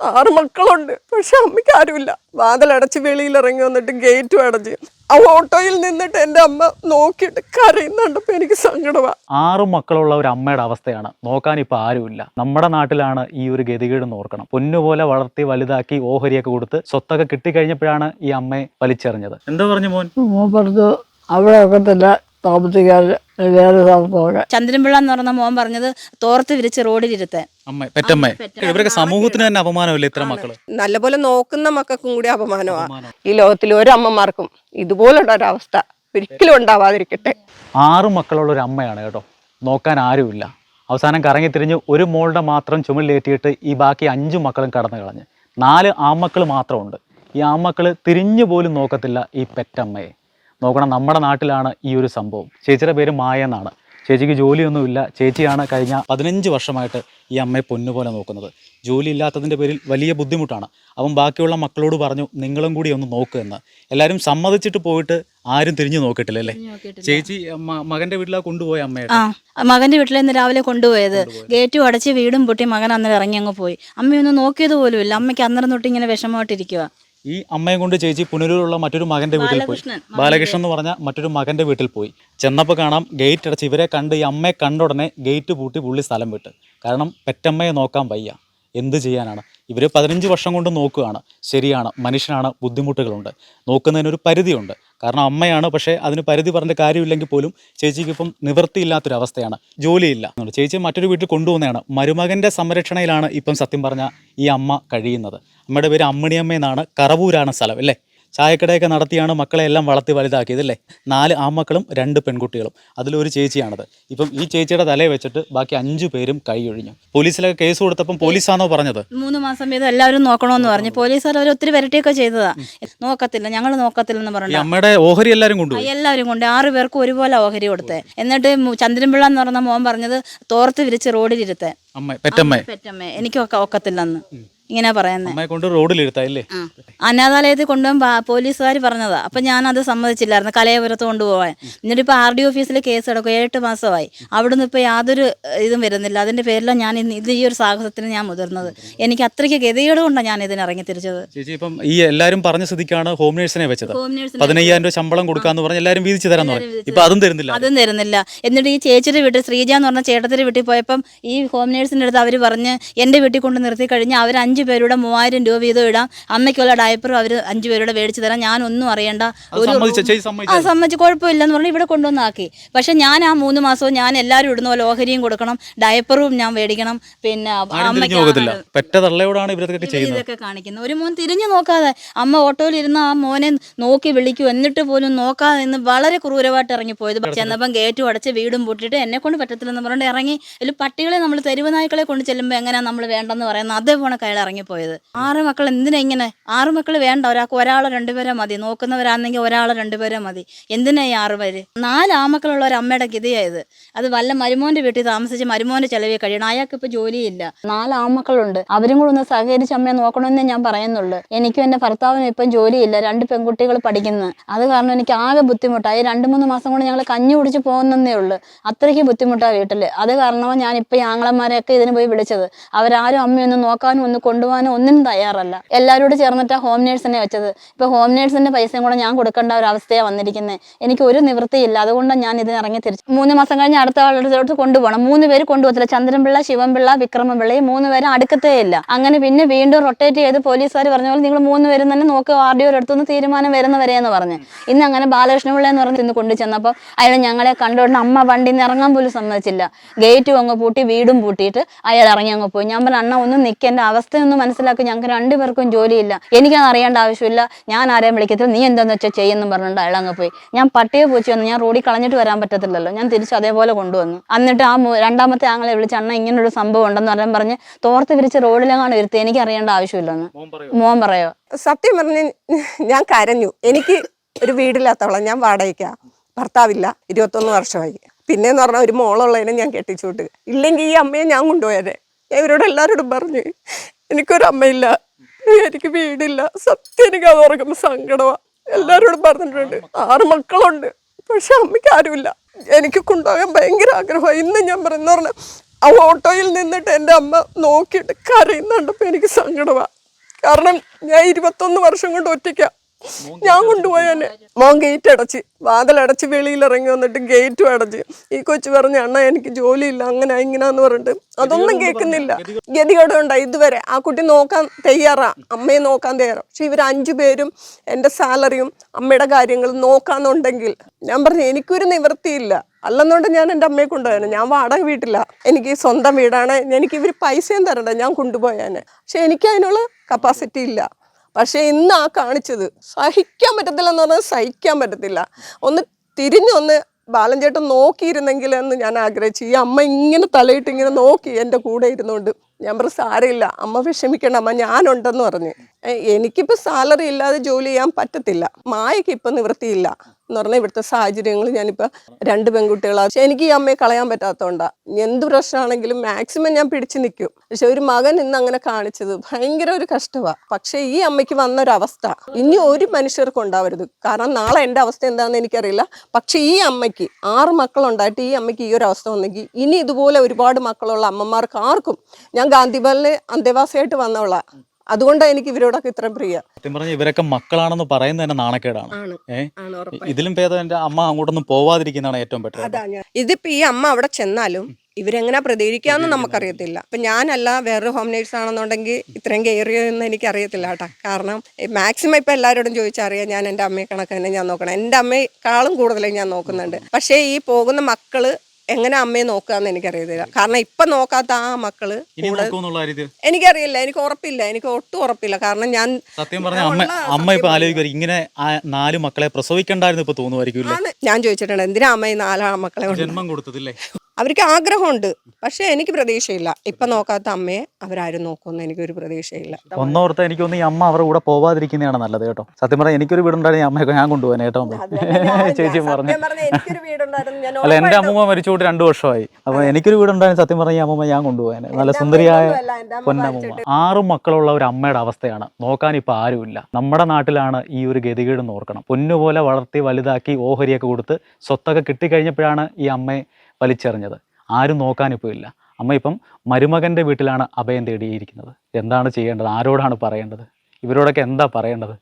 ആറ് മക്കളുണ്ട്. പക്ഷെ അമ്മയ്ക്ക് ആരുമില്ല. വാതിലടച്ച് വെളിയിൽ ഇറങ്ങി വന്നിട്ട് ഗേറ്റും അടച്ച്. ആ ഓട്ടോയിൽ നിന്നിട്ട് എന്റെ അമ്മ നോക്കിയിട്ട് കരയുന്നുണ്ടപ്പോൾ എനിക്ക് സങ്കടമാണ് ആറ് മക്കളുള്ള ഒരു അമ്മയുടെ അവസ്ഥയാണ്. നോക്കാൻ ഇപ്പോൾ ആരുമില്ല. നമ്മുടെ നാട്ടിലാണ് ഈ ഒരു ഗതികേട് ഓർക്കണം. പൊന്നുപോലെ വളർത്തി വലുതാക്കി ഓഹരിയൊക്കെ കൊടുത്ത് സ്വത്തൊക്കെ കിട്ടിക്കഴിഞ്ഞപ്പോഴാണ് ഈ അമ്മയെ വലിച്ചെറിഞ്ഞത്. എന്താ പറഞ്ഞു മോൻ? മോൻ പറഞ്ഞു അവിടെ ഒക്കത്തില്ല. താമസിക്കാതെ വേറെ സ്ഥലത്തൊക്കെ ചന്ദ്രൻപിള്ള എന്ന് പറഞ്ഞ മോൻ പറഞ്ഞത് തോർത്ത് വിരിച്ച് റോഡിലിരുത്താൻ. അമ്മ പെറ്റമ്മ. ഇവരൊക്കെ സമൂഹത്തിന് തന്നെ അപമാനമല്ലേ ഇത്ര മക്കൾ? നല്ലപോലെ നോക്കുന്ന മക്കൾക്കും കൂടി അപമാനമാണ് ഈ ലോകത്തിലെ ഒരു അമ്മമാർക്കും ഇതുപോലുള്ള ഒരവസ്ഥ ഒരിക്കലും ഉണ്ടാവാതിരിക്കട്ടെ. ആറ് മക്കളുള്ള ഒരു അമ്മയാണ് കേട്ടോ. നോക്കാൻ ആരുമില്ല. അവസാനം കറങ്ങി തിരിഞ്ഞ് ഒരു മോളുടെ മാത്രം ചുമലിലേറ്റിയിട്ട് ഈ ബാക്കി അഞ്ചു മക്കളും കടന്നു കളഞ്ഞ്. നാല് ആമക്കൾ മാത്രമുണ്ട്. ഈ ആമക്കൾ തിരിഞ്ഞു പോലും നോക്കത്തില്ല ഈ പെറ്റമ്മയെ. നോക്കണം നമ്മുടെ നാട്ടിലാണ് ഈ ഒരു സംഭവം. ചേച്ചിയുടെ പേര് മായ എന്നാണ്. ചേച്ചിക്ക് ജോലിയൊന്നുമില്ല. ചേച്ചിയാണ് കഴിഞ്ഞ പതിനഞ്ച് വർഷമായിട്ട് ഈ അമ്മയെ പൊന്നുപോലെ നോക്കുന്നത്. ജോലി ഇല്ലാത്തതിന്റെ പേരിൽ വലിയ ബുദ്ധിമുട്ടാണ്. അവൻ ബാക്കിയുള്ള മക്കളോട് പറഞ്ഞു നിങ്ങളും കൂടി ഒന്ന് നോക്കുക എന്ന്. എല്ലാവരും സമ്മതിച്ചിട്ട് പോയിട്ട് ആരും തിരിഞ്ഞു നോക്കിയിട്ടില്ല. അല്ലേ ചേച്ചി മകന്റെ വീട്ടിലാ കൊണ്ടുപോയ അമ്മയുടെ ആ മകന്റെ വീട്ടിൽ നിന്ന് രാവിലെ കൊണ്ടുപോയത്. ഗേറ്റും അടച്ച് വീടും പൊട്ടി മകൻ അന്നേരം ഇറങ്ങി അങ്ങ് പോയി. അമ്മയൊന്നും നോക്കിയത് പോലും ഇല്ല. അമ്മയ്ക്ക് അന്നേരം തൊട്ട് ഇങ്ങനെ വിഷമമായിട്ടിരിക്കുക ഈ അമ്മയെ കൊണ്ട് ചേച്ചി പുനലൂരുള്ള മറ്റൊരു മകന്റെ വീട്ടിൽ പോയി. ബാലകൃഷ്ണൻ, എന്ന് പറഞ്ഞ മറ്റൊരു മകന്റെ വീട്ടിൽ പോയി. ചെന്നപ്പോൾ കാണാം ഗേറ്റ് അടച്ച് ഇവരെ കണ്ട് ഈ അമ്മയെ കണ്ട ഉടനെ ഗേറ്റ് പൂട്ടി പുള്ളി സ്ഥലം വിട്ട്. കാരണം പെറ്റമ്മയെ നോക്കാൻ വയ്യ. എന്ത് ചെയ്യാനാണ്? ഇവർ പതിനഞ്ച് വർഷം കൊണ്ട് നോക്കുകയാണ്. ശരിയാണ് മനുഷ്യനാണ് ബുദ്ധിമുട്ടുകളുണ്ട്. നോക്കുന്നതിനൊരു പരിധിയുണ്ട്. കാരണം അമ്മയാണ് പക്ഷേ അതിന് പരിധി പറഞ്ഞ കാര്യമില്ലെങ്കിൽ പോലും ചേച്ചിക്ക് ഇപ്പം നിവൃത്തിയില്ലാത്തൊരവസ്ഥയാണ്. ജോലിയില്ല. ചേച്ചി മറ്റൊരു വീട്ടിൽ കൊണ്ടുപോകുന്നതാണ്. മരുമകന്റെ സംരക്ഷണയിലാണ് ഇപ്പം സത്യം പറഞ്ഞ ഈ അമ്മ കഴിയുന്നത്. അമ്മയുടെ പേര് അമ്മണിയമ്മ എന്നാണ്. കറവൂരാണ് സ്ഥലം അല്ലേ? ചായക്കടയൊക്കെ നടത്തിയാണ് മക്കളെ എല്ലാം വളർത്തി വലുതാക്കിയത് അല്ലേ നാല് ആമക്കളും രണ്ട് പെൺകുട്ടികളും. അതിലൊരു ചേച്ചിയാണത്. ഇപ്പം ഈ ചേച്ചിയുടെ തലയെ വെച്ചിട്ട് ബാക്കി അഞ്ചു പേരും കൈ ഒഴിഞ്ഞു. പോലീസിലൊക്കെ കേസ് കൊടുത്തപ്പം പോലീസാണോ പറഞ്ഞത്? മൂന്ന് മാസം വീതം എല്ലാവരും നോക്കണമെന്ന് പറഞ്ഞു. പോലീസുകാർ അവർ ഒത്തിരി വരട്ടിയൊക്കെ ചെയ്തതാ. നോക്കത്തില്ല ഞങ്ങൾ നോക്കത്തില്ലെന്ന് എന്ന് പറഞ്ഞു അമ്മയുടെ ഓഹരി എല്ലാവരും കൊണ്ട് എല്ലാവരും കൊണ്ട് ആറ് പേർക്കും ഒരുപോലെ ഓഹരി കൊടുത്തെ. എന്നിട്ട് ചന്ദ്രൻപിള്ള എന്ന് പറഞ്ഞ മോൻ പറഞ്ഞത് തോർത്ത് വിരിച്ച് റോഡിലിരുത്തേ. പെറ്റമ്മ. പെറ്റമ്മ. എനിക്കൊക്കെ എനിക്ക് ഒക്ക- ഒക്കത്തില്ലെന്ന് ഇങ്ങനെ പറയുന്നത് അമ്മയെ കൊണ്ട് അനാഥാലയത്തിൽ കൊണ്ടുപോകാൻ പോലീസുകാർ പറഞ്ഞതാ. അപ്പൊ ഞാൻ അത് സമ്മതിച്ചില്ലായിരുന്നു കലയപുരത്ത് കൊണ്ടുപോകാൻ. എന്നിട്ട് ഇപ്പോൾ ആർ ഡി ഓഫീസിൽ കേസ് കിടക്കും ഏഴെട്ട് മാസമായി. അവിടുന്ന് ഇപ്പോൾ യാതൊരു ഇതും വരുന്നില്ല. അതിന്റെ പേരിലാണ് ഞാൻ ഇന്ന് ഇത് ഈ ഒരു സാഹസത്തിന് ഞാൻ മുതിർന്നത്. എനിക്ക് അത്രയ്ക്ക് ഗതികേട് കൊണ്ടാണ് ഞാൻ ഇതിന് ഇറങ്ങി തിരിച്ചത്. ചേച്ചി ഇപ്പം ഈ എല്ലാവരും പറഞ്ഞ സ്ഥിതിക്കാണ് ഹോം നേഴ്സിനെ വെച്ചത്. പതിനയ്യായിരം രൂപ ശമ്പളം കൊടുക്കാന്ന് പറഞ്ഞ് എല്ലാവരും വീതിച്ചു തരാൻ പറഞ്ഞു. ഇപ്പൊ അതും തരുന്നില്ല. അതും തരുന്നില്ല. എന്നിട്ട് ഈ ചേച്ചിയുടെ വീട്ടിൽ ശ്രീജ എന്ന് പറഞ്ഞ ചേട്ടത്തിന്റെ വീട്ടിൽ പോയപ്പം ഈ ഹോം നേഴ്സിന്റെ അടുത്ത് അവർ പറഞ്ഞ് എന്റെ വീട്ടിൽ കൊണ്ട് നിർത്തി കഴിഞ്ഞാൽ അവർ അഞ്ച് പേരുടെ മൂവായിരം രൂപ വീതം ഇടാം. അമ്മയ്ക്കുള്ള ഡയപ്പറും അവർ അഞ്ച് പേരുടെ മേടിച്ച് തരാം. ഞാനൊന്നും അറിയണ്ട. ഒരു ആ സമ്മതിച്ചു. കുഴപ്പമില്ലെന്ന് പറഞ്ഞ് ഇവിടെ കൊണ്ടുവന്നാക്കി. പക്ഷെ ഞാൻ ആ മൂന്ന് മാസവും ഞാൻ എല്ലാവരും ഇടുന്ന പോലെ ഓഹരിയും കൊടുക്കണം. ഡയപ്പറും ഞാൻ മേടിക്കണം. പിന്നെ ഇതൊക്കെ കാണിക്കുന്നത്. ഒരു മോൻ തിരിഞ്ഞു നോക്കാതെ അമ്മ ഓട്ടോയിൽ ഇരുന്ന ആ മോനെ നോക്കി വിളിക്കും. എന്നിട്ട് പോലും നോക്കാതെ നിന്ന് വളരെ ക്രൂരമായിട്ട് ഇറങ്ങിപ്പോയത്. ചെന്നപ്പം ഗേറ്റും അടച്ച് വീടും പൂട്ടിയിട്ട് എന്നെ കൊണ്ട് പറ്റത്തില്ലെന്ന് പറഞ്ഞിട്ട് ഇറങ്ങി. ഇതിൽ പട്ടികളെ നമ്മൾ തെരുവ് നായ്ക്കളെ കൊണ്ട് ചെല്ലുമ്പോൾ എങ്ങനെയാണ് നമ്മൾ വേണ്ടെന്ന് പറയുന്നത്? അതേപോലെ അയാൾ ഇറങ്ങിപ്പോയത്. ആറ് മക്കൾ എന്തിനാ ഇങ്ങനെ? ആറ് മക്കൾ വേണ്ട. ഒരാൾക്ക് ഒരാളോ രണ്ടുപേരോ മതി. നോക്കുന്നവരാണെങ്കിൽ ഒരാളോ രണ്ടുപേരോ മതി. എന്തിനാ ആറ് പേര്? നാല് ആമക്കളുള്ള ഒരു അമ്മയുടെ ഗതിയായത്. അത് വല്ല മരുമോന്റെ വീട്ടിൽ താമസിച്ച് മരുമോന്റെ ചെലവിൽ കഴിയണം. അയാൾക്ക് ഇപ്പൊ ജോലിയില്ല. നാല് ആമക്കളുണ്ട്. അവരും കൂടെ ഒന്ന് സഹകരിച്ച് അമ്മയെ നോക്കണമെന്നേ ഞാൻ പറയുന്നുള്ളൂ. എനിക്കും എന്റെ ഭർത്താവിനും ഇപ്പം ജോലിയില്ല. രണ്ട് പെൺകുട്ടികൾ പഠിക്കുന്നു. അത് കാരണം എനിക്ക് ആകെ ബുദ്ധിമുട്ടായി രണ്ട് മൂന്ന് മാസം കൊണ്ട് ഞങ്ങൾ കഞ്ഞി കുടിച്ച് പോകുന്നതേ ഉള്ളൂ. അത്രയ്ക്ക് ബുദ്ധിമുട്ടാണ് വീട്ടിൽ അത് കാരണമാണ് ഞാൻ ഇപ്പം ഈ ആങ്ങളമാരെയൊക്കെ ഇതിന് പോയി വിളിച്ചത്. അവരാരും അമ്മയൊന്നും നോക്കാനും ഒന്ന് കൊണ്ടുപോകാനും ഒന്നിനും തയ്യാറല്ല. എല്ലാവരോട് ചേർന്നിട്ടാ ഹോം നേഴ്സിനെ വെച്ചത്. ഇപ്പൊ ഹോം നേഴ്സിന്റെ പൈസയും കൂടെ ഞാൻ കൊടുക്കേണ്ട ഒരു അവസ്ഥയാണ് വന്നിരിക്കുന്നത് എനിക്ക് ഒരു നിവൃത്തിയില്ല. അതുകൊണ്ട് ഞാൻ ഇതിന് ഇറങ്ങി തിരിച്ചു മൂന്ന് മാസം കഴിഞ്ഞ് അടുത്ത ആളുടെ കൊണ്ടുപോകണം. മൂന്ന് പേര് കൊണ്ടുപോകത്തില്ല. ചന്ദ്രൻപിള്ള ശിവൻപിള്ള വിക്രമപിള്ള ഈ മൂന്ന് പേരും അടുക്കത്തേ ഇല്ല. അങ്ങനെ പിന്നെ വീണ്ടും റൊട്ടേറ്റ് ചെയ്ത് പോലീസുകാർ പറഞ്ഞ പോലെ നിങ്ങൾ മൂന്ന് പേരും തന്നെ നോക്കുക ആർ ഡി അടുത്തുനിന്ന് തീരുമാനം വരുന്നവരെയെന്ന് പറഞ്ഞ്. ഇന്ന് അങ്ങനെ ബാലകൃഷ്ണപിള്ള എന്ന് പറഞ്ഞ് ഇന്ന് കൊണ്ടു ചെന്നപ്പോൾ അയാൾ ഞങ്ങളെ കണ്ടുകൊണ്ട് അമ്മ വണ്ടി നിന്ന് ഇറങ്ങാൻ പോലും സമ്മതിച്ചില്ല. ഗേറ്റും അങ്ങ് പൂട്ടി വീടും പൂട്ടിയിട്ട് അയാൾ ഇറങ്ങി അങ്ങ് പോയി. ഞാൻ പറഞ്ഞ അണ്ണ ഒന്ന് നിൽക്കേണ്ട അവസ്ഥയൊന്നും മനസ്സിലാക്കി ഞങ്ങൾക്ക് രണ്ടുപേർക്കും ജോലിയില്ല. എനിക്കത് അറിയേണ്ട ആവശ്യമില്ല. ഞാൻ ആരെയും വിളിക്കത്തില്ല. നീ എന്താന്ന് വെച്ചാൽ ചെയ്യുമെന്നും പറഞ്ഞിട്ട് അയാൾ അങ്ങ് പോയി. ഞാൻ പട്ടിയെ പൂച്ച വന്നു. ഞാൻ റോഡിൽ കളഞ്ഞിട്ട് വരാൻ പറ്റത്തില്ലല്ലോ. ഞാൻ തിരിച്ച് അതേപോലെ കൊണ്ടുവന്നു. എന്നിട്ട് ആ രണ്ടാമത്തെ ആങ്ങളെ വിളിച്ച് അണ്ണ ഇങ്ങനൊരു സംഭവം ഉണ്ടെന്ന് പറയാൻ പറഞ്ഞ് തോർത്ത് വിരിച്ച് റോഡിലെങ്ങാണ് ഇരുത്തി. എനിക്ക് അറിയേണ്ട ആവശ്യമില്ലെന്ന്. മോൻ പറയോ? സത്യം പറഞ്ഞ് ഞാൻ കരഞ്ഞു. എനിക്ക് ഒരു വീടില്ലാത്തവളാണ് ഞാൻ വാടകയ്ക്കാ. ഭർത്താവില്ല. ഇരുപത്തൊന്ന് വർഷമായി. പിന്നെന്ന് പറഞ്ഞാൽ ഒരു മോളുള്ളതിനെ ഞാൻ കെട്ടിച്ചു വിട്ടു ഇല്ലെങ്കിൽ ഈ അമ്മയെ ഞാൻ കൊണ്ടുപോയതേ ഞാൻ ഇവരോട് എല്ലാവരോടും പറഞ്ഞു. എനിക്കൊരു അമ്മയില്ല എനിക്ക് വീടില്ല. സത്യം എനിക്ക് അത് ഓർക്കുമ്പോൾ സങ്കടമാണ് എല്ലാവരോടും പറഞ്ഞിട്ടുണ്ട്. ആറ് മക്കളുണ്ട്. പക്ഷെ അമ്മയ്ക്ക് ആരുമില്ല. എനിക്ക് കൊണ്ടുപോകാൻ ഭയങ്കര ആഗ്രഹമാണ് ഇന്ന് ഞാൻ പറയുന്ന പറഞ്ഞാൽ ആ ഓട്ടോയിൽ നിന്നിട്ട് എന്റെ അമ്മ നോക്കിയിട്ട് കരയുന്നുണ്ടപ്പോൾ എനിക്ക് സങ്കടമാണ് കാരണം ഞാൻ ഇരുപത്തൊന്ന് വർഷം കൊണ്ട് ഒറ്റയ്ക്കാ. ഞാൻ കൊണ്ടുപോയാനെ മോൻ ഗേറ്റ് അടച്ച്. വാതിലടച്ച് വെളിയിൽ ഇറങ്ങി വന്നിട്ട് ഗേറ്റും അടച്ച്. ഈ കൊച്ചു പറഞ്ഞ അണ്ണ എനിക്ക് ജോലിയില്ല. അങ്ങനെ ഇങ്ങനാന്ന് പറഞ്ഞിട്ട്. അതൊന്നും കേൾക്കുന്നില്ല. ഗതികേട് ഉണ്ടായി ഇതുവരെ ആ കുട്ടി നോക്കാൻ തയ്യാറാ. അമ്മയെ നോക്കാൻ തയ്യാറാ. പക്ഷെ ഇവർ അഞ്ചു പേരും എന്റെ സാലറിയും അമ്മയുടെ കാര്യങ്ങളും നോക്കാന്നുണ്ടെങ്കിൽ ഞാൻ പറഞ്ഞു എനിക്കൊരു നിവൃത്തിയില്ല. അല്ലെന്നുണ്ട് ഞാൻ എന്റെ അമ്മയെ കൊണ്ടുപോയാനെ. ഞാൻ വാടക വീട്ടില്ല എനിക്ക് സ്വന്തം വീടാണ്. എനിക്ക് ഇവർ പൈസയും തരണ്ട. ഞാൻ കൊണ്ടുപോയാനെ. പക്ഷെ എനിക്ക് അതിനുള്ള കപ്പാസിറ്റി ഇല്ല. പക്ഷെ ഇന്ന് ആ കാണിച്ചത് സഹിക്കാൻ പറ്റത്തില്ല എന്ന് പറഞ്ഞാൽ സഹിക്കാൻ പറ്റത്തില്ല. ഒന്ന് തിരിഞ്ഞൊന്ന് ബാലൻചേട്ടൻ നോക്കിയിരുന്നെങ്കിൽ എന്ന് ഞാൻ ആഗ്രഹിച്ചു. ഈ അമ്മ ഇങ്ങനെ തലയിട്ട് ഇങ്ങനെ നോക്കി എന്റെ കൂടെ ഇരുന്നുകൊണ്ട്. ഞാൻ പറഞ്ഞു സാരമില്ല അമ്മ വിഷമിക്കേണ്ട അമ്മ ഞാനുണ്ടെന്ന് പറഞ്ഞ്. എനിക്കിപ്പോൾ സാലറി ഇല്ലാതെ ജോലി ചെയ്യാൻ പറ്റത്തില്ല. മായയ്ക്ക് ഇപ്പം നിവൃത്തിയില്ല. എന്ന് പറഞ്ഞാൽ ഇവിടുത്തെ സാഹചര്യങ്ങൾ ഞാനിപ്പോൾ രണ്ട് പെൺകുട്ടികളാണ് പക്ഷെ എനിക്ക് ഈ അമ്മയെ കളയാൻ പറ്റാത്തതുകൊണ്ടാണ് എന്ത് പ്രശ്നമാണെങ്കിലും മാക്സിമം ഞാൻ പിടിച്ചു നിൽക്കും പക്ഷെ ഒരു മകൻ ഇന്ന് അങ്ങനെ കാണിച്ചത് ഭയങ്കര ഒരു കഷ്ടമാണ് പക്ഷേ ഈ അമ്മയ്ക്ക് വന്ന ഒരു അവസ്ഥ ഇനി ഒരു മനുഷ്യർക്കും ഉണ്ടാവരുത്. കാരണം നാളെ എന്റെ അവസ്ഥ എന്താണെന്ന് എനിക്കറിയില്ല. പക്ഷേ ഈ അമ്മയ്ക്ക് ആറ് മക്കളുണ്ടായിട്ട് ഈ അമ്മയ്ക്ക് ഈ ഒരു അവസ്ഥ വന്നെങ്കിൽ ഇനി ഇതുപോലെ ഒരുപാട് മക്കളുള്ള അമ്മമാർക്ക് ആർക്കും? ഞാൻ ഗാന്ധിഭവനിൽ അന്തേവാസിയായിട്ട് വന്നവളാ. അതുകൊണ്ടാണ് എനിക്ക് ഇവരോടൊക്കെ ഇത്രയും പ്രിയ. സത്യം പറഞ്ഞാൽ ഇവരൊക്കെ മക്കളാണെന്ന് പറയുന്നത് തന്നെ നാണക്കേടാണ്. ഇതിലും ഭേദം എന്റെ അമ്മ അങ്ങോട്ടൊന്നും പോവാതിരിക്കുന്നതാണ് ഏറ്റവും ബെറ്റർ. ഇതിപ്പോ ഈ അമ്മ അവിടെ ചെന്നാലും ഇവരെങ്ങനെ പ്രതികരിക്കാന്ന് നമുക്കറിയത്തില്ല. അപ്പൊ ഞാനല്ല വേറൊരു ഹോം നേഴ്സ് ആണെന്നുണ്ടെങ്കിൽ ഇത്രയും കെയർ ചെയ്യുമെന്ന് എനിക്ക് അറിയത്തില്ല കേട്ടോ. കാരണം മാക്സിമം ഇപ്പൊ എല്ലാവരോടും ചോദിച്ചറിയാം ഞാൻ എന്റെ അമ്മയെ കണക്ക് തന്നെ ഞാൻ നോക്കണം. എന്റെ അമ്മയെക്കാളും കൂടുതലായി ഞാൻ നോക്കുന്നുണ്ട്. പക്ഷേ ഈ പോകുന്ന മക്കൾ എങ്ങനെ അമ്മയെ നോക്കാന്ന് എനിക്കറിയത്തില്ല. കാരണം ഇപ്പൊ നോക്കാത്ത ആ മക്കൾ ഇനി നോക്കുമെന്നുള്ള കാര്യത്തിൽ? എനിക്കറിയില്ല. എനിക്ക് ഉറപ്പില്ല. എനിക്ക് ഒട്ടും ഉറപ്പില്ല. കാരണം ഞാൻ സത്യം പറഞ്ഞ അമ്മ അമ്മ ഇപ്പൊ ആലോചിക്കുക ഇങ്ങനെ ആ നാല് മക്കളെ പ്രസവിക്കണ്ടായിരുന്നു ഇപ്പൊ തോന്നുമായിരിക്കും ഞാൻ ചോദിച്ചിട്ടുണ്ട് എന്തിനാ അമ്മ ഈ നാലാ മക്കളെ കൊണ്ട് ജന്മം കൊടുത്തതില്ലേ? അവർക്ക് ആഗ്രഹമുണ്ട്. പക്ഷെ എനിക്ക് പ്രതീക്ഷയില്ല. ഇപ്പൊ നോക്കാത്ത അമ്മയെ അവരാരും നോക്കുമെന്ന് എനിക്കൊരു പ്രതീക്ഷയില്ല. ഒന്നോർത്ത് എനിക്കൊന്ന് ഈ അമ്മ അവരുടെ കൂടെ പോവാതിരിക്കുന്നതാണ് നല്ലത് കേട്ടോ. സത്യം പറഞ്ഞാൽ എനിക്കൊരു വീടുണ്ടായിരുന്നു അമ്മയൊക്കെ ഞാൻ കൊണ്ടുപോകാൻ കേട്ടോ ചേച്ചി പറഞ്ഞു അല്ല എന്റെ അമ്മൂമ്മ മരിച്ചുകൊണ്ട് രണ്ടു വർഷമായി. അപ്പൊ എനിക്കൊരു വീടുണ്ടായിരുന്നു സത്യം പറഞ്ഞ അമ്മമ്മ ഞാൻ കൊണ്ടുപോകാൻ നല്ല സുന്ദരിയായ പൊന്നമ്മ ആറു പൊന്നമ്മൂമ്മ. ആറ് മക്കളുള്ള ഒരു അമ്മയുടെ അവസ്ഥയാണ്. നോക്കാൻ ഇപ്പൊ ആരുമില്ല. നമ്മുടെ നാട്ടിലാണ് ഈ ഒരു ഗതികേട് നോർക്കണം ഓർക്കണം. പൊന്നുപോലെ വളർത്തി വലുതാക്കി ഓഹരിയൊക്കെ കൊടുത്ത് സ്വത്തൊക്കെ കിട്ടിക്കഴിഞ്ഞപ്പോഴാണ് ഈ അമ്മയെ വലിച്ചെറിഞ്ഞത്. ആരും നോക്കാനിപ്പോൾ ഇല്ല. അമ്മ ഇപ്പം മരുമകന്റെ വീട്ടിലാണ് അഭയം തേടിയിരിക്കുന്നത്. എന്താണ് ചെയ്യേണ്ടത്? ആരോടാണ് പറയേണ്ടത്? ഇവരോടൊക്കെ എന്താ പറയേണ്ടത്?